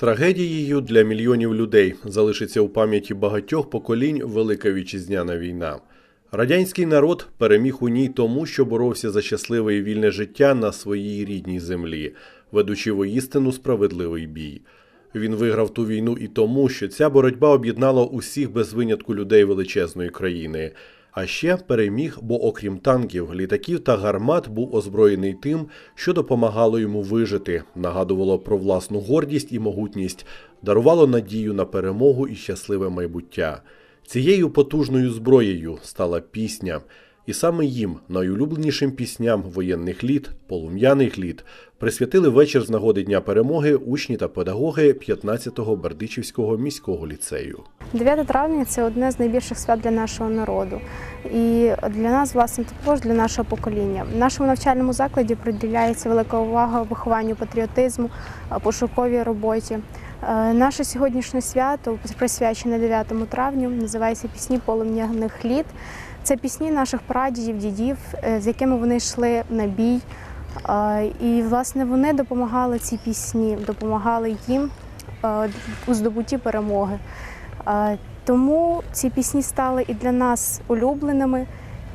Трагедією для мільйонів людей залишиться у пам'яті багатьох поколінь Велика Вітчизняна війна. Радянський народ переміг у ній тому, що боровся за щасливе і вільне життя на своїй рідній землі, ведучи воістину справедливий бій. Він виграв ту війну і тому, що ця боротьба об'єднала усіх без винятку людей величезної країни. А ще переміг, бо окрім танків, літаків та гармат був озброєний тим, що допомагало йому вижити, нагадувало про власну гордість і могутність, дарувало надію на перемогу і щасливе майбуття. Цією потужною зброєю стала пісня, і саме їм, найулюбленішим пісням воєнних літ, полум'яних літ, присвятили вечір з нагоди Дня перемоги учні та педагоги 15-го Бердичівського міського ліцею. 9 травня це одне з найбільших свят для нашого народу. І для нас, власне, також для нашого покоління. В нашому навчальному закладі приділяється велика увага вихованню патріотизму, пошуковій роботі. Е, Наше сьогоднішнє свято, присвячене 9 травню, називається Пісні полум'яних літ. Це пісні наших прадідів, дідів, е, з якими вони йшли на бій. Е, І, власне, вони допомагали ці пісні, допомагали їм е, у здобутті перемоги. Тому ці пісні стали і для нас улюбленими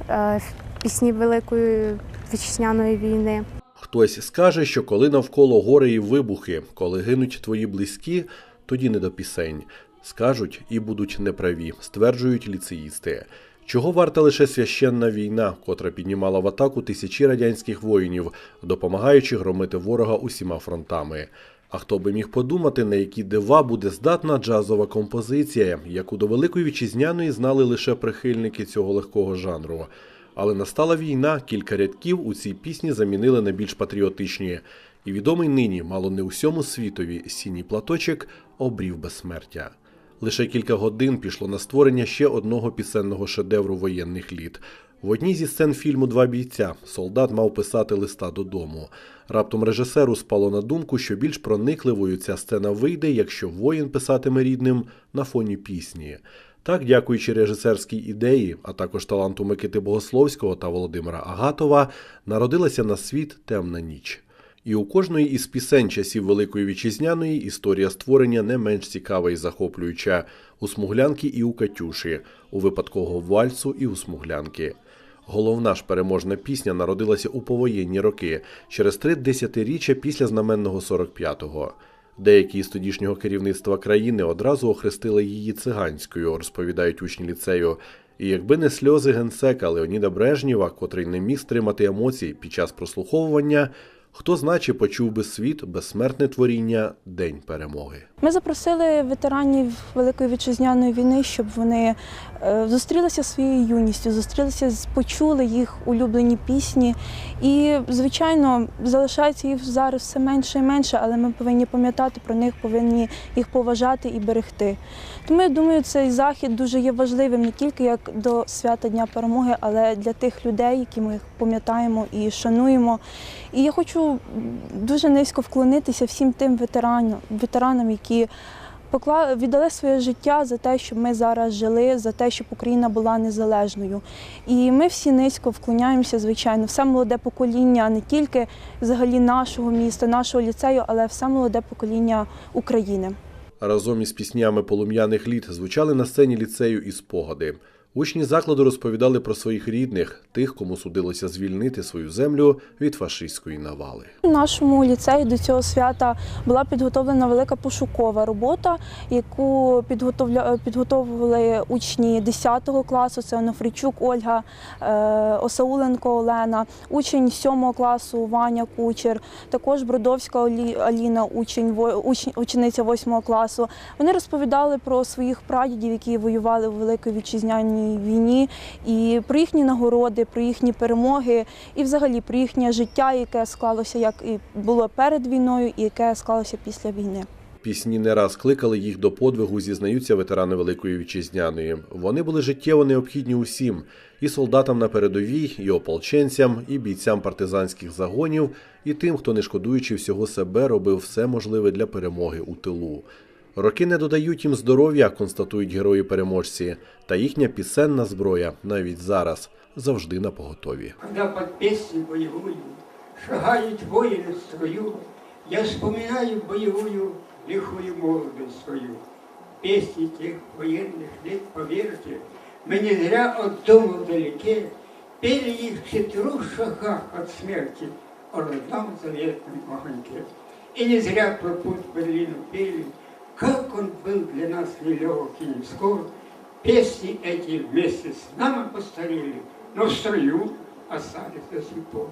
е, пісні Великої вітчизняної війни. Хтось скаже, що коли навколо гори і вибухи, коли гинуть твої близькі, тоді не до пісень. Скажуть і будуть неправі, стверджують ліцеїсти. Чого варта лише священна війна, котра піднімала в атаку тисячі радянських воїнів, допомагаючи громити ворога усіма фронтами. А хто би міг подумати, на які дива буде здатна джазова композиція, яку до Великої Вітчизняної знали лише прихильники цього легкого жанру. Але настала війна, кілька рядків у цій пісні замінили на більш патріотичні. І відомий нині, мало не усьому світові, синій платочок обрів безсмертя. Лише кілька годин пішло на створення ще одного пісенного шедевру воєнних літ. В одній зі сцен фільму Два бійця солдат мав писати листа додому. Раптом режисеру спало на думку, що більш проникливою ця сцена вийде, якщо воїн писатиме рідним на фоні пісні. Так, дякуючи режисерській ідеї, а також таланту Микити Богословського та Володимира Агатова, народилася на світ темна ніч. І у кожної із пісень часів Великої Вітчизняної історія створення не менш цікава і захоплююча у смуглянки і у Катюші, у випадкового вальсу і у смуглянки. Головна ж переможна пісня народилася у повоєнні роки, через три десятиріччя після знаменного 45-го. Деякі із тодішнього керівництва країни одразу охрестили її циганською, розповідають учні ліцею. І якби не сльози генсека Леоніда Брежнєва, котрий не міг стримати емоцій під час прослуховування, хто значе почув би світ безсмертне творіння День перемоги. Ми запросили ветеранів Великої вітчизняної війни, щоб вони е, зустрілися своєю юністю, зустрілися, почули їх улюблені пісні. І, звичайно, залишається їх зараз все менше і менше, але ми повинні пам'ятати про них, повинні їх поважати і берегти. Тому я думаю, цей захід дуже є важливим не тільки як до свята Дня перемоги, але для тих людей, які ми пам'ятаємо і шануємо. І я хочу дуже низько вклонитися всім тим ветеранам, ветеранам, які покла- віддали своє життя за те, щоб ми зараз жили, за те, щоб Україна була незалежною. І ми всі низько вклоняємося, звичайно, все молоде покоління, не тільки взагалі нашого міста, нашого ліцею, але все молоде покоління України. Разом із піснями полум'яних літ звучали на сцені ліцею і спогади. Учні закладу розповідали про своїх рідних, тих, кому судилося звільнити свою землю від фашистської навали. У нашому ліцеї до цього свята була підготовлена велика пошукова робота, яку підготовили учні 10 класу. Це Онофрійчук Ольга, е, Осауленко Олена, учень 7 класу Ваня Кучер, також Бродовська Аліна, учень, учениця 8 класу. Вони розповідали про своїх прадідів, які воювали у Великій Вітчизняній війні, і про їхні нагороди, про їхні перемоги, і взагалі про їхнє життя, яке склалося як і було перед війною, і яке склалося після війни. Пісні не раз кликали їх до подвигу, зізнаються ветерани Великої Вітчизняної. Вони були життєво необхідні усім і солдатам на передовій, і ополченцям, і бійцям партизанських загонів, і тим, хто, не шкодуючи всього себе, робив все можливе для перемоги у тилу. Роки не додають їм здоров'я, констатують герої-переможці, та їхня пісенна зброя навіть зараз завжди на поготові. Когда под песню боевую Шагают воины в строю, Я вспоминаю боевую лихую молодость свою. Песни тех военных лет, поверьте, мы не зря от дома вдалеке пели их в четырех шагах от смерти о родном заветном огоньке. И не зря про путь в Берлину пели, как он был для нас нелегок и не скор. Песни эти вместе с нами постарели, но в строю остались до сих пор.